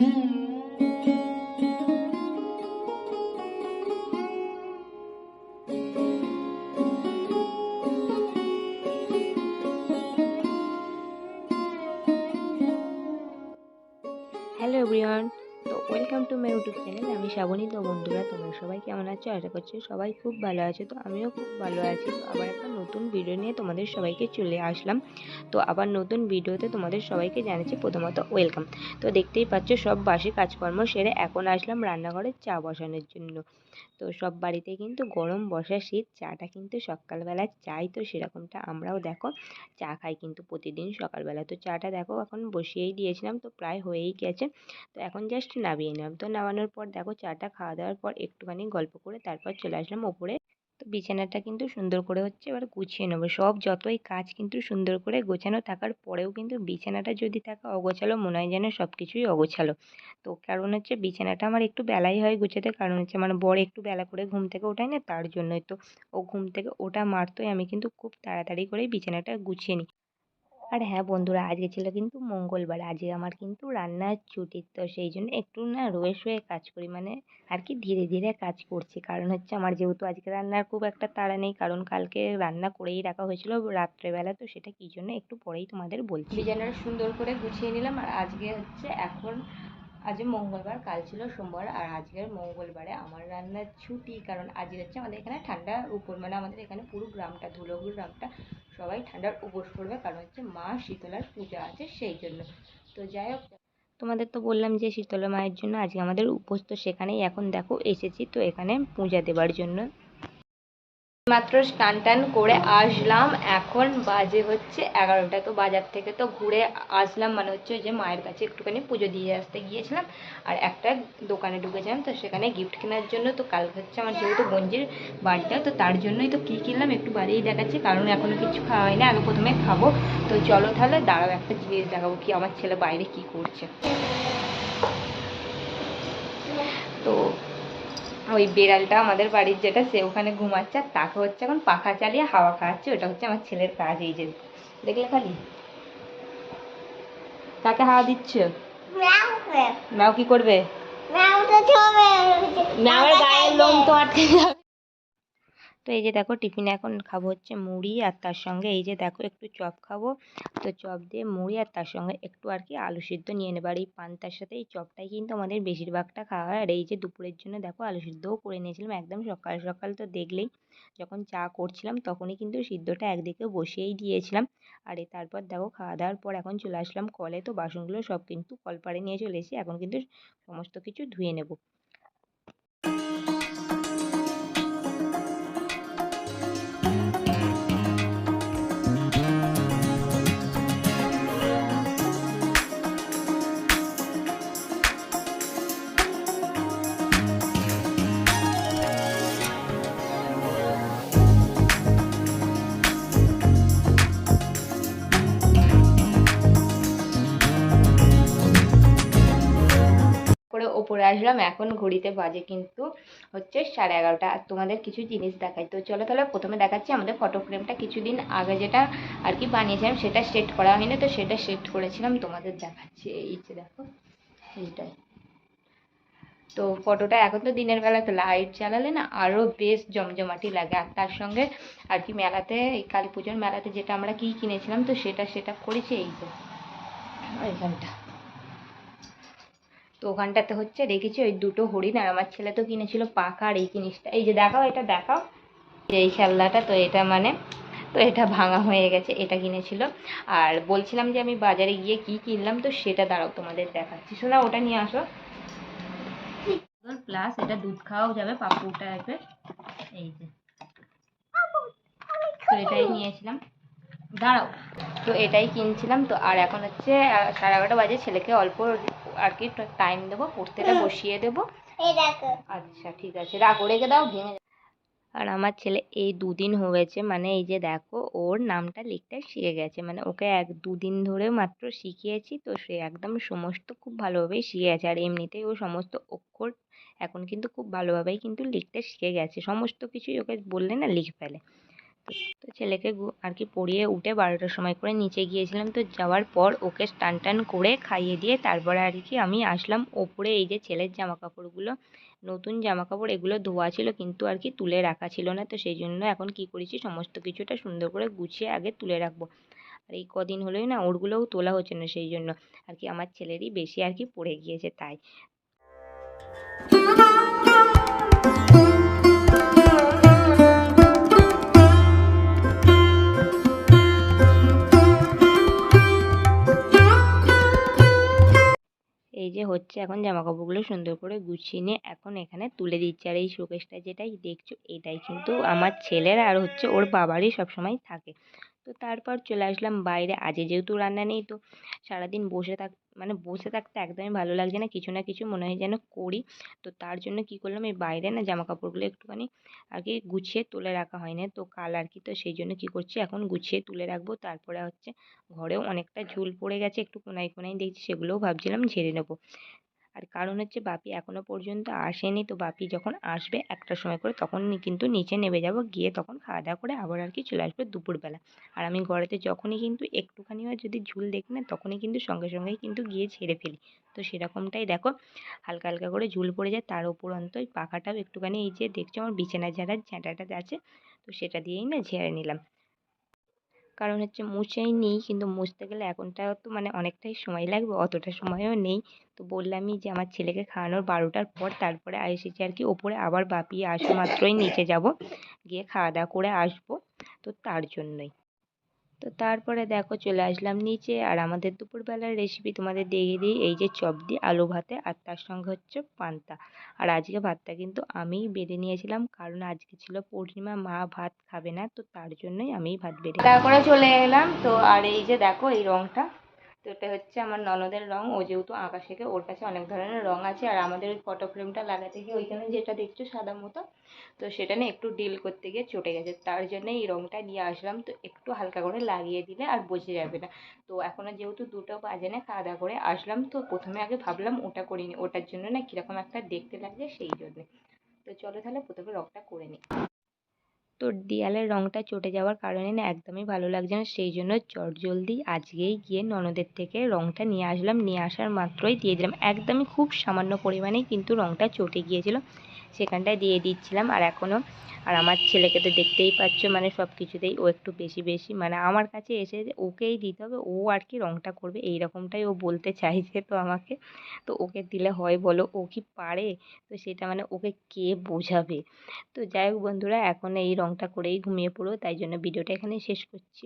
Hello everyone. তো welcome to my YouTube channel আমি শ্রাবণী তো বন্ধুরা, তোমরা সবাই কেমন আছো? আশা করছি সবাই খুব ভালো আছে। তো আমিও খুব ভালো আছি। তো আবার একটা নতুন ভিডিও নিয়ে তোমাদের সবাইকে চলে আসলাম। তো আবার নতুন ভিডিওতে তোমাদের সবাইকে জানাচ্ছি প্রথমত ওয়েলকাম তো দেখতেই পাচ্ছ, সব বাসি কাজকর্ম সেরে এখন আসলাম রান্নাঘরে চা বসানোর জন্য। তো সব বাড়িতে কিন্তু গরম বসা শীত, চাটা কিন্তু সকালবেলা চাই তো সেরকমটা আমরাও দেখো। চা খাই কিন্তু প্রতিদিন সকালবেলা। তো চাটা দেখো এখন বসিয়েই দিয়েছিলাম তো প্রায় হয়েই গেছে। তো এখন জাস্ট নামিয়ে নিলাম। তো নামানোর পর দেখো চাটা খাওয়া দাওয়ার পর একটুখানি গল্প করে তারপর চলে আসলাম ওপরে। তো বিছানাটা কিন্তু সুন্দর করে হচ্ছে এবার গুছিয়ে নেব। সব যতই কাজ কিন্তু সুন্দর করে গোছানো থাকার পরেও কিন্তু বিছানাটা যদি থাকে অগোছালো, মনে হয় যেন সব কিছুই অগোছালো। তো কারণ হচ্ছে বিছানাটা আমার একটু বেলাই হয় গোছাতে, কারণ হচ্ছে আমার বর একটু বেলা করে ঘুম থেকে ওঠায় না, তার জন্যই। তো ও ঘুম থেকে ওঠা মাত্রই আমি কিন্তু খুব তাড়াতাড়ি করে বিছানাটা গুছিয়ে নিই আর হ্যাঁ বন্ধুরা, আজকে ছিল কিন্তু মঙ্গলবার। আজকে আমার কিন্তু রান্নার ছুটি, তো সেই জন্য একটু না রয়ে শুয়ে কাজ করি। মানে আর কি ধীরে ধীরে কাজ করছি। কারণ হচ্ছে আমার যেহেতু আজকে রান্নার খুব একটা তাড়া নেই, কারণ কালকে রান্না করেই রাখা হয়েছিল রাত্রেবেলা, তো সেটা কী জন্য একটু পরেই তোমাদের বলছি। বিছানাটা সুন্দর করে গুছিয়ে নিলাম। আর আজকে হচ্ছে এখন, আজ মঙ্গলবার, কাল ছিল সোমবার। আর আজকের মঙ্গলবারে আমার রান্নার ছুটি। কারণ আজকে হচ্ছে আমাদের এখানে ঠান্ডা উপর মানে আমাদের এখানে পুরো গ্রামটা, ধুলোগুড় গ্রামটা সবাই ঠান্ডার উপোস করবে, কারণ হচ্ছে মা শীতলার পূজা আছে সেই জন্য। তো যাই হোক, তোমাদের তো বললাম যে শীতলা মায়ের জন্য আজকে আমাদের উপোস, তো সেখানেই এখন দেখো এসেছি, তো এখানে পূজা দেবার জন্য। মাত্র স্নান টান করে আসলাম। এখন বাজে হচ্ছে এগারোটা। তো বাজার থেকে তো ঘুরে আসলাম মানে হচ্ছে যে মায়ের কাছে একটুখানি পুজো দিয়ে আসতে গিয়েছিলাম। আর একটা দোকানে ঢুকেছিলাম, তো সেখানে গিফট কেনার জন্য তো কালকে হচ্ছে আমার যেহেতু বঞ্জির বার্থডে তো তার জন্যই তো কী কিনলাম একটু বাড়িয়েই দেখাচ্ছি, কারণ এখনও কিছু খাওয়া হয়নি। আগে প্রথমে খাব। তো চলো তাহলে দাঁড়াও, একটা জিনিস দেখাবো কি আমার ছেলে বাইরে কি করছে। তো ওই বেড়ালটা আমাদের বাড়ির যেটা সে ওখানে ঘুমাচ্ছে আর তাকে হচ্ছে এখন পাখা চালিয়ে হাওয়া খাওয়াচ্ছে। ওটা হচ্ছে আমার ছেলের কাজ এই যে। দেখলে খালি? তাকে হাওয়া দিচ্ছ? ম্যাও কি করবে? ম্যাওয়ের গায়ের লোম তো আটকে যাবে। তো এই যে দেখো টিফিনে এখন খাব হচ্ছে মুড়ি আর তার সঙ্গে এই যে দেখো একটু চপ খাব। তো চপ দিয়ে মুড়ি আর তার সঙ্গে একটু আর কি আলু সিদ্ধ নিয়ে নেব। আর এই পান্তার সাথে এই চপটাই কিন্তু আমাদের বেশিরভাগটা খাওয়া হয়। আর এই যে দুপুরের জন্য দেখো আলু সিদ্ধও করে নিয়েছিলাম একদম সকাল সকাল তো দেখলেই। যখন চা করছিলাম তখনই কিন্তু সিদ্ধটা একদিকে বসিয়েই দিয়েছিলাম। আর তারপর দেখো খাওয়া দাওয়ার পর এখন চলে আসলাম কলে। তো বাসনগুলো সব কিন্তু কলপাড়ে নিয়ে চলে এসেছি। এখন কিন্তু সমস্ত কিছু ধুয়ে নেব। ওপরে আসলাম, এখন ঘড়িতে বাজে কিন্তু হচ্ছে সাড়ে এগারোটা। আর তোমাদের কিছু জিনিস দেখাই। তো চলো তাহলে প্রথমে দেখাচ্ছি আমাদের ফটো ফ্রেমটা কিছুদিন আগে যেটা আর কি বানিয়েছিলাম, সেটা সেট করা হয়নি, তো সেটা সেট করেছিলাম। তোমাদের দেখাচ্ছি। এই যে দেখো, এইটাই। তো ফটোটা এখন তো দিনের বেলা তো লাইট জ্বালালে না আরও বেশ জমজমাটি লাগে। আর তার সঙ্গে আর কি মেলাতে, এই কালী পুজোর মেলাতে যেটা আমরা কি কিনেছিলাম, তো সেটা সেট করেছি, এই যে, এইখানটা। তো ওখানটাতে হচ্ছে রেখেছি ওই দুটো হরিণ আর আমার ছেলে তো কিনেছিল পাখা আর এই জিনিসটা। এই যে দেখাও, এটা দেখাও। এই খেলনাটা তো এটা মানে তো এটা ভাঙা হয়ে গেছে, এটা কিনেছিল। আর বলছিলাম যে আমি বাজারে গিয়ে কি কিনলাম, তো সেটা দাঁড়াও, তোমাদের দেখাচ্ছি। শোনা ওটা নিয়ে আসো। প্লাস এটা দুধ খাওয়াও যাবে পাপু টাইপের এই যে। তো এটাই নিয়েছিলাম। দাঁড়াও। তো এটাই কিনছিলাম, তো আর এখন হচ্ছে সাড়ে এগারোটা বাজে, ছেলেকে অল্প আর কি একটু টাইম দেবো পড়তেটা বসিয়ে দেবো। আচ্ছা ঠিক আছে রাখো রেখে দাও ভেঙে আর আমার ছেলে এই দুদিন হয়েছে মানে এই যে দেখো ওর নামটা লিখতে শিখে গেছে মানে ওকে এক দুদিন ধরে মাত্র শিখিয়েছি তো সে একদম সমস্ত খুব ভালোভাবেই শিখে গেছে আর এমনিতেই ও সমস্ত অক্ষর এখন কিন্তু খুব ভালোভাবেই কিন্তু লিখতে শিখে গেছে সমস্ত কিছুই ওকে বললে না লিখে ফেলে। তো ছেলেকে আর কি পড়িয়ে উঠে বারোটার সময় করে নিচে গিয়েছিলাম। তো যাওয়ার পর ওকে স্টান টান করে খাইয়ে দিয়ে তারপরে আর কি আমি আসলাম ওপরে এই যে ছেলের জামা কাপড়গুলো নতুন জামা কাপড় এগুলো ধোয়া ছিল কিন্তু আর কি তুলে রাখা ছিল না। তো সেই জন্য এখন কি করেছি, সমস্ত কিছুটা সুন্দর করে গুছিয়ে আগে তুলে রাখব। আর এই কদিন হলেই না ওরগুলোও তোলা হচ্ছে না সেই জন্য। আর কি আমার ছেলেরই বেশি আর কি পড়ে গিয়েছে তাই। যে হচ্ছে এখন জামা কাপড়গুলো সুন্দর করে গুছিয়ে নিয়ে এখন এখানে তুলে দিচ্ছে। আর এই শোকেসটা যেটাই দেখছ, এটাই কিন্তু আমার ছেলের আর হচ্ছে ওর বাবারই সবসময় থাকে। তো তারপর চলে আসলাম বাইরে। আজকে যেহেতু রান্না নেই, তো সারাদিন বসে থাক মানে বসে থাকতে একদমই ভালো লাগছে না। কিছু না কিছু মনে হয় যেন করি। তো তার জন্য কি করলাম, এই বাইরে না জামা কাপড়গুলো একটুখানি আগে গুছিয়ে তুলে রাখা হয় না তো কাল আর কি, তো সেই জন্য কি করছি, এখন গুছিয়ে তুলে রাখব। তারপরে হচ্ছে ঘরেও অনেকটা ঝুল পড়ে গেছে, একটু কোনায় কোনায় দেখছি, সেগুলোও ভাবছিলাম ঝেড়ে নেব। আর কারণ হচ্ছে বাপি এখনও পর্যন্ত আসেনি। তো বাপি যখন আসবে একটার সময় করে তখন কিন্তু নিচে নেমে যাব, গিয়ে তখন খাওয়া দাওয়া করে আবার আর কি চলে আসবে দুপুরবেলা। আর আমি ঘরেতে যখনই কিন্তু একটুখানিও যদি ঝুল দেখি না তখনই কিন্তু সঙ্গে সঙ্গেই কিন্তু গিয়ে ছেড়ে ফেলি। তো সেরকমটাই দেখো, হালকা হালকা করে ঝুল পড়ে যায় তার উপরন্ত ওই পাখাটাও একটুখানি এই যে দেখছ আমার বিছানা ঝাড়ার ঝাঁটাটা আছে তো সেটা দিয়েই না ঝেড়ে নিলাম। কারণ হচ্ছে মুছেই নিই, কিন্তু মুছতে গেলে এখনটাও তো মানে অনেকটাই সময় লাগবে, অতটা সময়ও নেই। তো বললামই যে আমার ছেলেকে খাওয়ানোর বারোটার পর তারপরে এসেছি আর কি ওপরে আবার বাপিয়ে আসা, মাত্রই নিচে যাব, গিয়ে খাওয়া দাওয়া করে আসব। তো তার জন্যই। তো তারপরে দেখো চলে আসলাম নিচে। আর আমাদের দুপুরবেলার রেসিপি তোমাদের দিয়ে দিই। এই যে চপ দিয়ে আলু ভাতে আর তার সঙ্গে হচ্ছে পান্তা। আর আজকে ভাতটা কিন্তু আমিই বেড়ে নিয়েছিলাম, কারণ আজকে ছিল পূর্ণিমা, মা ভাত খাবে না, তো তার জন্যই আমি ভাত বেড়ে তারপরে চলে এলাম। তো আর এই যে দেখো, এই রঙটা তো এটা হচ্ছে আমার ননদের রং। ও যেহেতু আঁকা শেখে ওর কাছে অনেক ধরনের রং আছে। আর আমাদের ওই ফটো ফ্রেমটা লাগাতে গিয়ে ওইখানে যেটা দেখছ সাদা মতো, তো সেটা না একটু ডিল করতে গিয়ে চটে গেছে। তার জন্য এই রংটা নিয়ে আসলাম। তো একটু হালকা করে লাগিয়ে দিলে আর বোঝা যাবে না। তো এখনও যেহেতু দুটো বাজে না, খাওয়া দাওয়া করে আসলাম। তো প্রথমে আগে ভাবলাম ওটা করিনি। ওটার জন্য না কীরকম একটা দেখতে লাগছে সেই জন্যে। তো চলো তাহলে প্রথমে রংটা করে নিই। তো দেয়ালের রঙটা চটে যাওয়ার কারণে না একদমই ভালো লাগছে না। সেই জন্য চট জলদি আজকেই গিয়ে ননদের থেকে রঙটা নিয়ে আসলাম। নিয়ে আসার মাত্রই দিয়ে দিলাম। একদমই খুব সামান্য পরিমাণেই কিন্তু রঙটা চটে গিয়েছিল। সেখানটায় দিয়ে দিচ্ছিলাম। আর এখনও আর আমার ছেলেকে তো দেখতেই পাচ্ছ মানে সব কিছুতেই ও একটু বেশি বেশি মানে আমার কাছে এসে ওকেই দিতে হবে, ও আর কি রঙটা করবে এই রকমটাই ও বলতে চাইছে তো আমাকে। তো ওকে দিলে হয় বলো, ও কি পারে? তো সেটা মানে ওকে কে বোঝাবে? তো যাই হোক বন্ধুরা, এখন এই রঙটা করেই ঘুমিয়ে পড়ো, তাই জন্য ভিডিওটা এখানে শেষ করছি।